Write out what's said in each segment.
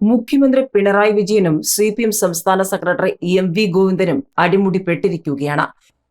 മുഖ്യമന്ത്രി പിണറായി വിജയനും C P M സംസ്ഥാന സെക്രട്ടറി എം വി ഗോവിന്ദനും അടിമുടിപ്പെട്ടിരിക്കുകയാണ്.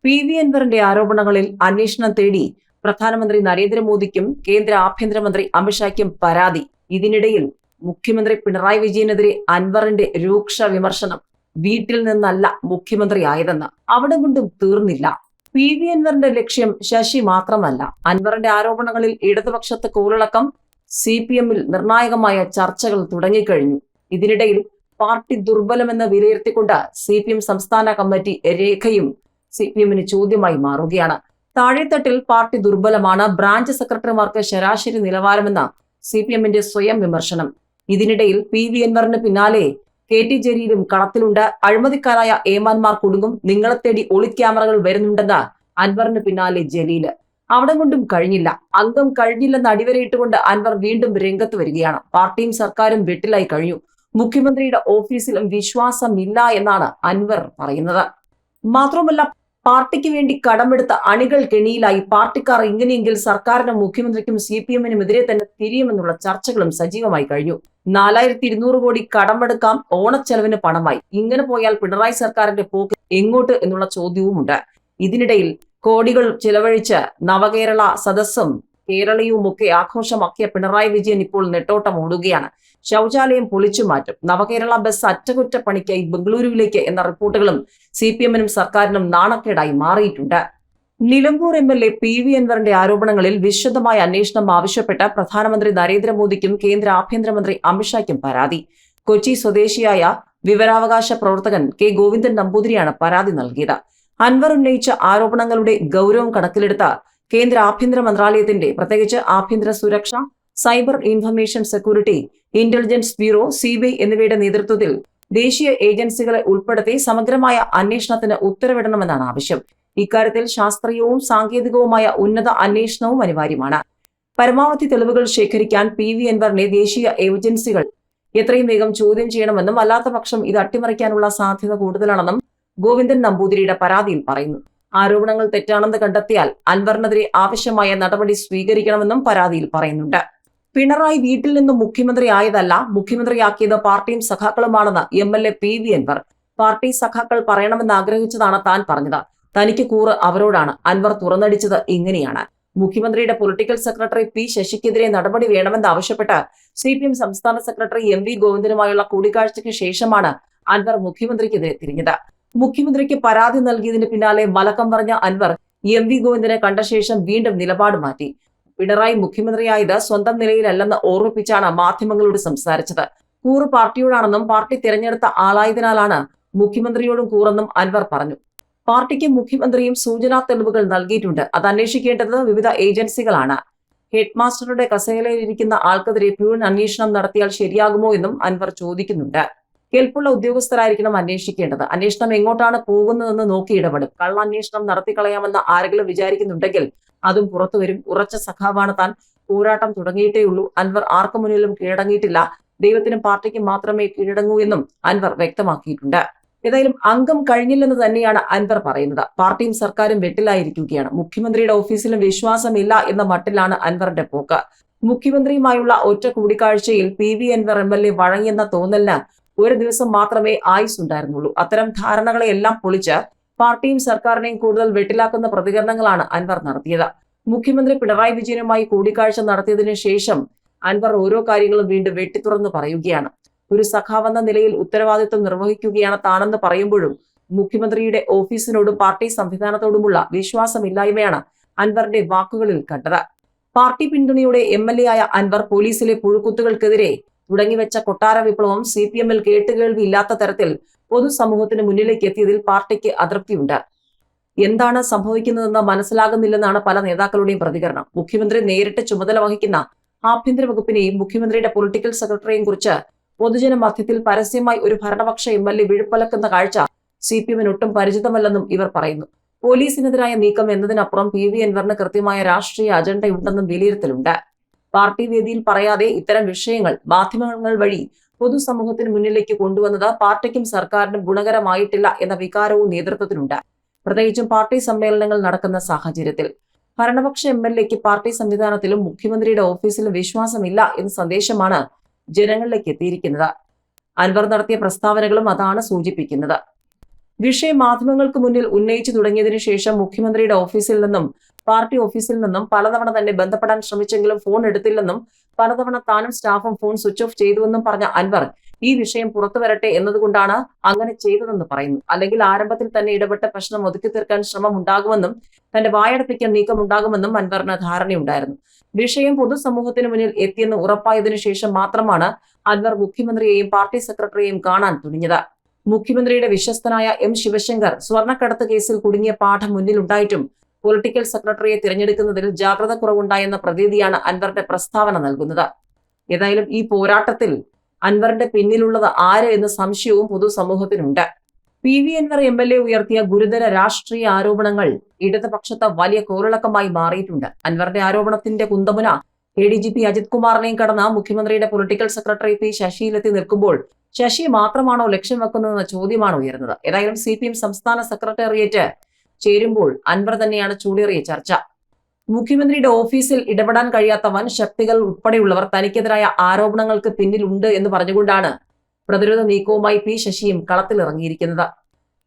പി വി അൻവറിന്റെ ആരോപണങ്ങളിൽ അന്വേഷണം തേടി പ്രധാനമന്ത്രി നരേന്ദ്രമോദിക്കും കേന്ദ്ര ആഭ്യന്തരമന്ത്രി അമിത്ഷായ്ക്കും പരാതി. ഇതിനിടയിൽ മുഖ്യമന്ത്രി പിണറായി വിജയനെതിരെ അൻവറിന്റെ രൂക്ഷ വിമർശനം വീട്ടിൽ നിന്നല്ല മുഖ്യമന്ത്രി ആയതെന്ന് അവിടെ കൊണ്ടും തീർന്നില്ല. പി വി അൻവറിന്റെ ലക്ഷ്യം ശശി മാത്രമല്ല. അൻവറിന്റെ ആരോപണങ്ങളിൽ ഇടതുപക്ഷത്ത് കോളിളക്കം സി പി എമ്മിൽ നിർണായകമായ ചർച്ചകൾ തുടങ്ങിക്കഴിഞ്ഞു. ഇതിനിടയിൽ പാർട്ടി ദുർബലമെന്ന് വിലയിരുത്തിക്കൊണ്ട് സി പി എം സംസ്ഥാന കമ്മിറ്റി രേഖയും സി പി എമ്മിന് ചോദ്യമായി മാറുകയാണ്. താഴെത്തട്ടിൽ പാർട്ടി ദുർബലമാണ് ബ്രാഞ്ച് സെക്രട്ടറിമാർക്ക് ശരാശരി നിലവാരമെന്ന സി പി എമ്മിന്റെ സ്വയം വിമർശനം. ഇതിനിടയിൽ പി വി എൻവറിന് പിന്നാലെ കെ ടി ജലീലും കളത്തിലുണ്ട്. അഴിമതിക്കാരായ ഏമാന്മാർ കുടുങ്ങും നിങ്ങളെ തേടി ഒളിക്യാമറകൾ വരുന്നുണ്ടെന്ന് അൻവറിന് പിന്നാലെ ജലീൽ. അവിടെ കൊണ്ടും കഴിഞ്ഞില്ല. അംഗം കഴിഞ്ഞില്ലെന്ന് അടിവരയിട്ടുകൊണ്ട് അൻവർ വീണ്ടും രംഗത്ത് വരികയാണ്. പാർട്ടിയും സർക്കാരും വെട്ടിലായി കഴിഞ്ഞു. മുഖ്യമന്ത്രിയുടെ ഓഫീസിലും വിശ്വാസമില്ല എന്നാണ് അൻവർ പറയുന്നത്. മാത്രമല്ല പാർട്ടിക്ക് വേണ്ടി കടമെടുത്ത അണികൾ കെണിയിലായി. പാർട്ടിക്കാർ ഇങ്ങനെയെങ്കിൽ സർക്കാരിനും മുഖ്യമന്ത്രിക്കും സി പി എമ്മിനും എതിരെ തന്നെ തിരിയുമെന്നുള്ള ചർച്ചകളും സജീവമായി കഴിഞ്ഞു. നാലായിരത്തി ഇരുന്നൂറ് കോടി കടമെടുക്കാം ഓണച്ചെലവിന് പണമായി. ഇങ്ങനെ പോയാൽ പിണറായി സർക്കാരിന്റെ പോക്ക് എങ്ങോട്ട് എന്നുള്ള ചോദ്യവുമുണ്ട്. ഇതിനിടയിൽ കോടികൾ ചിലവഴിച്ച് നവകേരള സദസ്സും കേരളീയവുമൊക്കെ ആഘോഷമാക്കിയ പിണറായി വിജയൻ ഇപ്പോൾ നെട്ടോട്ടം ഓടുകയാണ് ശൗചാലയം പൊളിച്ചു മാറ്റും. നവകേരള ബസ് അറ്റകുറ്റപ്പണിക്കായി ബംഗളൂരുവിലേക്ക് എന്ന റിപ്പോർട്ടുകളും സി പി എമ്മിനും സർക്കാരിനും നാണക്കേടായി മാറിയിട്ടുണ്ട്. Nilambur M L A P V അൻവറിന്റെ ആരോപണങ്ങളിൽ വിശദമായ അന്വേഷണം ആവശ്യപ്പെട്ട് പ്രധാനമന്ത്രി നരേന്ദ്രമോദിക്കും കേന്ദ്ര ആഭ്യന്തരമന്ത്രി അമിത്ഷായ്ക്കും പരാതി. കൊച്ചി സ്വദേശിയായ വിവരാവകാശ പ്രവർത്തകൻ കെ ഗോവിന്ദൻ നമ്പൂതിരിയാണ് പരാതി നൽകിയത്. അൻവർ ഉന്നയിച്ച ആരോപണങ്ങളുടെ ഗൗരവം കണക്കിലെടുത്ത കേന്ദ്ര ആഭ്യന്തര മന്ത്രാലയത്തിന്റെ പ്രത്യേകിച്ച് ആഭ്യന്തര സുരക്ഷ cyber information security intelligence bureau CBI എന്നിവയുടെ നേതൃത്വത്തിൽ ദേശീയ ഏജൻസികളെ ഉൾപ്പെടുത്തി സമഗ്രമായ അന്വേഷണത്തിന് ഉത്തരവിടണമെന്നാണ് ആവശ്യം. ഇക്കാര്യത്തിൽ ശാസ്ത്രീയവും സാങ്കേതികവുമായ ഉന്നത അന്വേഷണവും അനിവാര്യമാണ്. പരമാവധി തെളിവുകൾ ശേഖരിക്കാൻ പി വി അൻവറിനെ ദേശീയ ഏജൻസികൾ എത്രയും വേഗം ചോദ്യം ചെയ്യണമെന്നും അല്ലാത്ത പക്ഷം ഇത് അട്ടിമറിക്കാനുള്ള സാധ്യത കൂടുതലാണെന്നും ഗോവിന്ദൻ നമ്പൂതിരിയുടെ പരാതിയിൽ പറയുന്നു. ആരോപണങ്ങൾ തെറ്റാണെന്ന് കണ്ടെത്തിയാൽ അൻവറിനെതിരെ ആവശ്യമായ നടപടി സ്വീകരിക്കണമെന്നും പരാതിയിൽ പറയുന്നുണ്ട്. പിണറായി വീട്ടിൽ നിന്നും മുഖ്യമന്ത്രി ആയതല്ല മുഖ്യമന്ത്രിയാക്കിയത് പാർട്ടിയും സഖാക്കളുമാണെന്ന് M L A P V Anvar. Party സഖാക്കൾ പറയണമെന്ന് ആഗ്രഹിച്ചതാണ് താൻ പറഞ്ഞത്. തനിക്ക് കൂറ് അവരോടാണ്. അൻവർ തുറന്നടിച്ചത് ഇങ്ങനെയാണ്. മുഖ്യമന്ത്രിയുടെ പൊളിറ്റിക്കൽ സെക്രട്ടറി പി ശശിക്കെതിരെ നടപടി വേണമെന്ന് ആവശ്യപ്പെട്ട് സി പി എം സംസ്ഥാന സെക്രട്ടറി എം വി ഗോവിന്ദനുമായുള്ള കൂടിക്കാഴ്ചയ്ക്ക് ശേഷമാണ് അൻവർ മുഖ്യമന്ത്രിക്കെതിരെ തിരിഞ്ഞത്. മുഖ്യമന്ത്രിക്ക് പരാതി നൽകിയതിന് പിന്നാലെ മലക്കം പറഞ്ഞ അൻവർ എം വി ഗോവിന്ദനെ കണ്ട ശേഷം വീണ്ടും നിലപാട് മാറ്റി. പിണറായി മുഖ്യമന്ത്രിയായത് സ്വന്തം നിലയിലല്ലെന്ന് ഓർമ്മിപ്പിച്ചാണ് മാധ്യമങ്ങളോട് സംസാരിച്ചത്. കൂറ് പാർട്ടിയോടാണെന്നും പാർട്ടി തിരഞ്ഞെടുത്ത ആളായതിനാലാണ് മുഖ്യമന്ത്രിയോടും കൂറെന്നും അൻവർ പറഞ്ഞു. പാർട്ടിക്ക് മുഖ്യമന്ത്രിയും സൂചനാ തെളിവുകൾ നൽകിയിട്ടുണ്ട്. അത് അന്വേഷിക്കേണ്ടത് വിവിധ ഏജൻസികളാണ്. ഹെഡ്മാസ്റ്ററുടെ കസേലയിലിരിക്കുന്ന ആൾക്കെതിരെ പ്യൂൺ അന്വേഷണം നടത്തിയാൽ ശരിയാകുമോ എന്നും അൻവർ ചോദിക്കുന്നുണ്ട്. കേൾപ്പുള്ള ഉദ്യോഗസ്ഥരായിരിക്കണം അന്വേഷിക്കേണ്ടത്. അന്വേഷണം എങ്ങോട്ടാണ് പോകുന്നതെന്ന് നോക്കി ഇടപെടും. കള്ളന്വേഷണം നടത്തിക്കളയാമെന്ന് ആരെങ്കിലും വിചാരിക്കുന്നുണ്ടെങ്കിൽ അതും പുറത്തു വരും. ഉറച്ച സഖാവാണ് താൻ. പോരാട്ടം തുടങ്ങിയിട്ടേ ഉള്ളൂ. അൻവർ ആർക്കു മുന്നിലും കീഴടങ്ങിയിട്ടില്ല. ദൈവത്തിനും പാർട്ടിക്കും മാത്രമേ കീഴടങ്ങൂ എന്നും അൻവർ വ്യക്തമാക്കിയിട്ടുണ്ട്. ഏതായാലും അംഗം കഴിഞ്ഞില്ലെന്ന് തന്നെയാണ് അൻവർ പറയുന്നത്. പാർട്ടിയും സർക്കാരും വെട്ടിലായിരിക്കുകയാണ്. മുഖ്യമന്ത്രിയുടെ ഓഫീസിലും വിശ്വാസമില്ല എന്ന മട്ടിലാണ് അൻവറിന്റെ പോക്ക്. മുഖ്യമന്ത്രിയുമായുള്ള ഒറ്റ കൂടിക്കാഴ്ചയിൽ P V Anvar M L A വഴങ്ങിയെന്ന തോന്നലിന് ഒരു ദിവസം മാത്രമേ ആയുസ് ഉണ്ടായിരുന്നുള്ളൂ അത്തരം ധാരണകളെയെല്ലാം പൊളിച്ച് പാർട്ടിയും സർക്കാരിനെയും കൂടുതൽ വെട്ടിലാക്കുന്ന പ്രതികരണങ്ങളാണ് അൻവർ നടത്തിയത്. മുഖ്യമന്ത്രി പിണറായി വിജയനുമായി കൂടിക്കാഴ്ച നടത്തിയതിനു ശേഷം അൻവർ ഓരോ കാര്യങ്ങളും വീണ്ടും വെട്ടിത്തുറന്ന് പറയുകയാണ്. ഒരു സഖാവെന്ന നിലയിൽ ഉത്തരവാദിത്വം നിർവഹിക്കുകയാണ് താനെന്ന് പറയുമ്പോഴും മുഖ്യമന്ത്രിയുടെ ഓഫീസിനോടും പാർട്ടി സംവിധാനത്തോടുമുള്ള വിശ്വാസമില്ലായ്മയാണ് അൻവറിന്റെ വാക്കുകളിൽ കണ്ടത്. പാർട്ടി പിന്തുണയോടെ എം എൽ എ ആയ അൻവർ പോലീസിലെ പുഴുക്കുത്തുകൾക്കെതിരെ തുടങ്ങിവെച്ച കൊട്ടാര വിപ്ലവം സി പി എമ്മിൽ കേട്ടുകേൾവി ഇല്ലാത്ത തരത്തിൽ പൊതുസമൂഹത്തിന് മുന്നിലേക്ക് എത്തിയതിൽ പാർട്ടിക്ക് അതൃപ്തിയുണ്ട്. എന്താണ് സംഭവിക്കുന്നതെന്ന് മനസ്സിലാകുന്നില്ലെന്നാണ് പല നേതാക്കളുടെയും പ്രതികരണം. മുഖ്യമന്ത്രി നേരിട്ട് ചുമതല വഹിക്കുന്ന ആഭ്യന്തര വകുപ്പിനെയും മുഖ്യമന്ത്രിയുടെ പൊളിറ്റിക്കൽ സെക്രട്ടറിയെയും കുറിച്ച് പൊതുജന മധ്യത്തിൽ പരസ്യമായി ഒരു ഭരണപക്ഷ എം എൽ എ വിഴുപ്പലക്കുന്ന കാഴ്ച സി പി എമ്മിന് ഒട്ടും പരിചിതമല്ലെന്നും ഇവർ പറയുന്നു. പോലീസിനെതിരായ നീക്കം എന്നതിനപ്പുറം പി വി അൻവറിന് കൃത്യമായ രാഷ്ട്രീയ അജണ്ടയുണ്ടെന്നും വിലയിരുത്തലുണ്ട്. പാർട്ടി വേദിയിൽ പറയാതെ ഇത്തരം വിഷയങ്ങൾ മാധ്യമങ്ങൾ വഴി പൊതുസമൂഹത്തിന് മുന്നിലേക്ക് കൊണ്ടുവന്നത് പാർട്ടിക്കും സർക്കാരിനും ഗുണകരമായിട്ടില്ല എന്ന വികാരവും നേതൃത്വത്തിലുണ്ട് പ്രത്യേകിച്ചും പാർട്ടി സമ്മേളനങ്ങൾ നടക്കുന്ന സാഹചര്യത്തിൽ. ഭരണപക്ഷ എം എൽ എക്ക് പാർട്ടി സംവിധാനത്തിലും മുഖ്യമന്ത്രിയുടെ ഓഫീസിലും വിശ്വാസമില്ല എന്ന സന്ദേശമാണ് ജനങ്ങളിലേക്ക് എത്തിയിരിക്കുന്നത്. അൻവർ നടത്തിയ പ്രസ്താവനകളും അതാണ് സൂചിപ്പിക്കുന്നത്. വിഷയം മാധ്യമങ്ങൾക്ക് മുന്നിൽ ഉന്നയിച്ചു തുടങ്ങിയതിനു ശേഷം മുഖ്യമന്ത്രിയുടെ ഓഫീസിൽ നിന്നും പാർട്ടി ഓഫീസിൽ നിന്നും പലതവണ തന്നെ ബന്ധപ്പെടാൻ ശ്രമിച്ചെങ്കിലും ഫോൺ എടുത്തില്ലെന്നും പലതവണ താനും സ്റ്റാഫും ഫോൺ സ്വിച്ച് ഓഫ് ചെയ്തുവെന്നും പറഞ്ഞ അൻവർ ഈ വിഷയം പുറത്തു വരട്ടെ എന്നതുകൊണ്ടാണ് അങ്ങനെ ചെയ്തതെന്ന് പറയുന്നു അല്ലെങ്കിൽ ആരംഭത്തിൽ തന്നെ ഇടപെട്ട പ്രശ്നം ഒതുക്കി തീർക്കാൻ ശ്രമം ഉണ്ടാകുമെന്നും തന്റെ വായടപ്പിക്കാൻ നീക്കം ഉണ്ടാകുമെന്നും അൻവറിന് ധാരണയുണ്ടായിരുന്നു. വിഷയം പൊതുസമൂഹത്തിന് മുന്നിൽ എത്തിയെന്ന് ഉറപ്പായതിനു ശേഷം മാത്രമാണ് അൻവർ മുഖ്യമന്ത്രിയെയും പാർട്ടി സെക്രട്ടറിയെയും കാണാൻ തുനിഞ്ഞത് മുഖ്യമന്ത്രിയുടെ വിശ്വസ്തനായ എം ശിവശങ്കർ സ്വർണക്കടത്ത് കേസിൽ കുടുങ്ങിയ പാഠം മുന്നിലുണ്ടായിട്ടും പൊളിറ്റിക്കൽ സെക്രട്ടറിയെ തിരഞ്ഞെടുക്കുന്നതിൽ ജാഗ്രത കുറവുണ്ടായെന്ന പ്രതീതിയാണ് അൻവറിന്റെ പ്രസ്താവന നൽകുന്നത്. ഏതായാലും ഈ പോരാട്ടത്തിൽ അൻവറിന്റെ പിന്നിലുള്ളത് ആര് എന്ന സംശയവും പൊതുസമൂഹത്തിനുണ്ട്. P V Anvar M L A ഉയർത്തിയ ഗുരുതര രാഷ്ട്രീയ ആരോപണങ്ങൾ ഇടതുപക്ഷത്ത് വലിയ കോറിളക്കമായി മാറിയിട്ടുണ്ട്. അൻവറിന്റെ ആരോപണത്തിന്റെ കുന്തമുന A D G P Ajith കുമാറിനെയും കടന്ന മുഖ്യമന്ത്രിയുടെ പൊളിറ്റിക്കൽ സെക്രട്ടറി പി ശശിയിലെത്തി നിൽക്കുമ്പോൾ ശശി മാത്രമാണോ ലക്ഷ്യം വെക്കുന്നതെന്ന ചോദ്യമാണ് ഉയർന്നത് ഏതായാലും സി സംസ്ഥാന സെക്രട്ടേറിയറ്റ് ചേരുമ്പോൾ അൻവർ തന്നെയാണ് ചൂടേറിയ ചർച്ച. മുഖ്യമന്ത്രിയുടെ ഓഫീസിൽ ഇടപെടാൻ കഴിയാത്ത വൻ ശക്തികൾ ഉൾപ്പെടെയുള്ളവർ തനിക്കെതിരായ ആരോപണങ്ങൾക്ക് പിന്നിലുണ്ട് എന്ന് പറഞ്ഞുകൊണ്ടാണ് പ്രതിരോധ നീക്കവുമായി പി ശശിയും കളത്തിലിറങ്ങിയിരിക്കുന്നത്.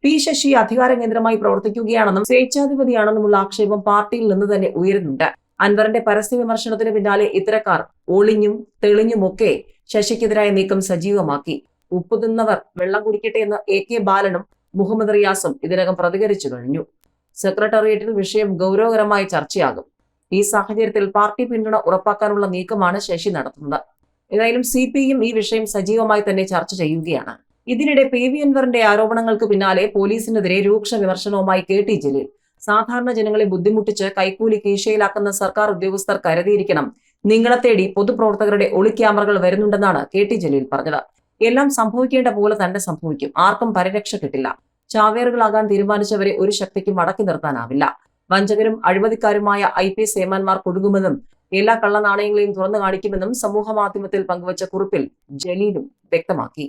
പി ശശി അധികാര കേന്ദ്രമായി പ്രവർത്തിക്കുകയാണെന്നും സ്വേച്ഛാധിപതിയാണെന്നുമുള്ള ആക്ഷേപം പാർട്ടിയിൽ നിന്ന് തന്നെ ഉയരുന്നുണ്ട്. അൻവറിന്റെ പരസ്യ വിമർശനത്തിന് പിന്നാലെ ഇത്തരക്കാർ ഒളിഞ്ഞും തെളിഞ്ഞുമൊക്കെ ശശിക്കെതിരായ നീക്കം സജീവമാക്കി. ഉപ്പ് തിന്നവർ വെള്ളം കുടിക്കട്ടെ എന്ന് എ കെ ബാലനും മുഹമ്മദ് റിയാസും ഇതിനകം പ്രതികരിച്ചു കഴിഞ്ഞു. സെക്രട്ടേറിയറ്റിൽ വിഷയം ഗൗരവകരമായി ചർച്ചയാകും. ഈ സാഹചര്യത്തിൽ പാർട്ടി പിന്തുണ ഉറപ്പാക്കാനുള്ള നീക്കമാണ് ശശി നടത്തുന്നത്. ഏതായാലും സി പി എം ഈ വിഷയം സജീവമായി തന്നെ ചർച്ച ചെയ്യുകയാണ്. ഇതിനിടെ പി വി അൻവറിന്റെ ആരോപണങ്ങൾക്ക് പിന്നാലെ പോലീസിനെതിരെ രൂക്ഷ വിമർശനവുമായി കെ ടി ജലീൽ. സാധാരണ ജനങ്ങളെ ബുദ്ധിമുട്ടിച്ച് കൈക്കൂലി കീശയിലാക്കുന്ന സർക്കാർ ഉദ്യോഗസ്ഥർ കരുതിയിരിക്കണം. നിങ്ങളെ തേടി പൊതുപ്രവർത്തകരുടെ ഒളിക്യാമറകൾ വരുന്നുണ്ടെന്നാണ് കെ ടി ജലീൽ പറഞ്ഞത്. എല്ലാം സംഭവിക്കേണ്ട പോലെ തന്നെ സംഭവിക്കും. ആർക്കും പരിരക്ഷ കിട്ടില്ല. ചാവേറുകളാകാൻ തീരുമാനിച്ചവരെ ഒരു ശക്തിക്കും മടക്കി നിർത്താനാവില്ല. വഞ്ചകരും അഴിമതിക്കാരുമായ ഐ പി എസ് ഏമാന്മാർ കൊടുക്കുമെന്നും എല്ലാ കള്ളനാണയങ്ങളെയും തുറന്നു കാണിക്കുമെന്നും സമൂഹ മാധ്യമത്തിൽ പങ്കുവച്ച കുറിപ്പിൽ ജലീലും വ്യക്തമാക്കി.